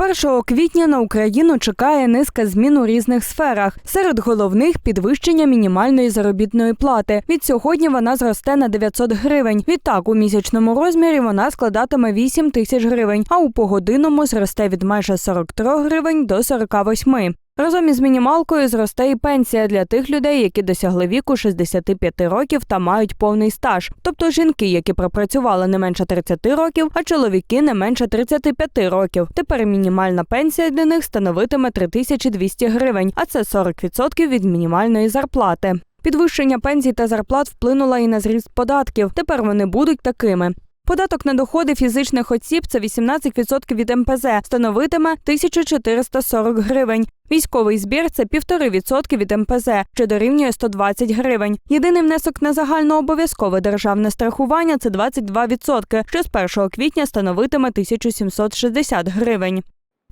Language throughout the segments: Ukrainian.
1 квітня на Україну чекає низка змін у різних сферах. Серед головних підвищення мінімальної заробітної плати. Від сьогодні вона зросте на 900 гривень. Відтак у місячному розмірі вона складатиме 8 тисяч гривень, а у погодинному зросте від майже 43 гривень до 48. Разом із мінімалкою зросте і пенсія для тих людей, які досягли віку 65 років та мають повний стаж, тобто жінки, які пропрацювали не менше 30 років, а чоловіки не менше 35 років. Тепер мінімальна пенсія для них становитиме 3200 гривень, а це 40% від мінімальної зарплати. Підвищення пенсій та зарплат вплинуло і на зріст податків. Тепер вони будуть такими. Податок на доходи фізичних осіб це 18% від МПЗ, становитиме 1440 гривень. Військовий збір це 1,5% від МПЗ, що дорівнює 120 гривень. Єдиний внесок на загальнообов'язкове державне страхування це 22%, що з 1 квітня становитиме 1760 гривень.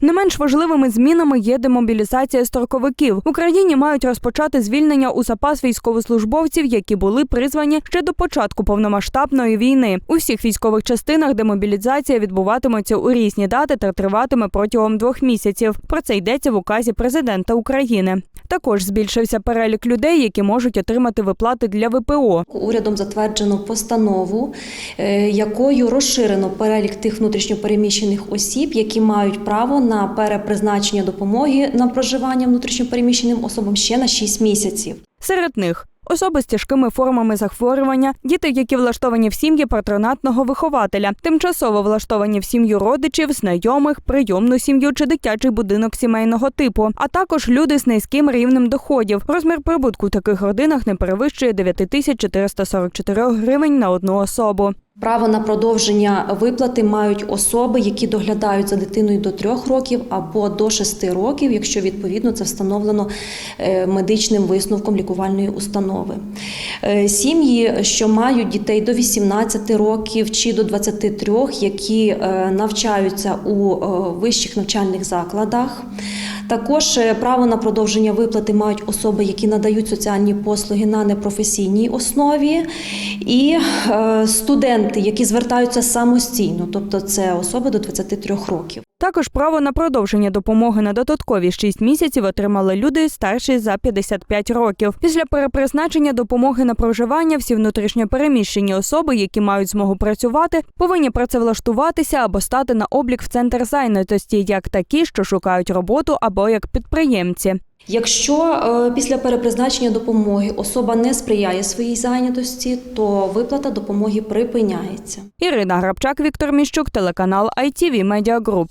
Не менш важливими змінами є демобілізація строковиків. В Україні мають розпочати звільнення у запас військовослужбовців, які були призвані ще до початку повномасштабної війни. У всіх військових частинах демобілізація відбуватиметься у різні дати та триватиме протягом двох місяців. Про це йдеться в указі президента України. Також збільшився перелік людей, які можуть отримати виплати для ВПО. Урядом затверджено постанову, е, якою розширено перелік тих внутрішньопереміщених осіб, які мають право на перепризначення допомоги на проживання внутрішньопереміщеним особам ще на 6 місяців. Серед них особи з тяжкими формами захворювання, діти, які влаштовані в сім'ї патронатного вихователя, тимчасово влаштовані в сім'ю родичів, знайомих, прийомну сім'ю чи дитячий будинок сімейного типу, а також люди з низьким рівнем доходів. Розмір прибутку в таких родинах не перевищує 9444 гривень на одну особу. Право на продовження виплати мають особи, які доглядають за дитиною до 3 років або до 6 років, якщо відповідно це встановлено е, медичним висновком лікувальної установи. Е, Сім'ї, що мають дітей до 18 років чи до 23, які е, навчаються у вищих навчальних закладах. Також е, право на продовження виплати мають особи, які надають соціальні послуги на непрофесійній основі, і е, студенти, які звертаються самостійно, тобто це особи до 23 років. Також право на продовження допомоги на додаткові 6 місяців отримали люди старші за 55 років. Після перепризначення допомоги на проживання всі внутрішньопереміщені особи, які мають змогу працювати, повинні працевлаштуватися або стати на облік в центр зайнятості, як такі, що шукають роботу, або як підприємці. Якщо е, після перепризначення допомоги особа не сприяє своїй зайнятості, то виплата допомоги припиняється. Ірина Грабчак, Віктор Міщук, телеканал ITV Media Group.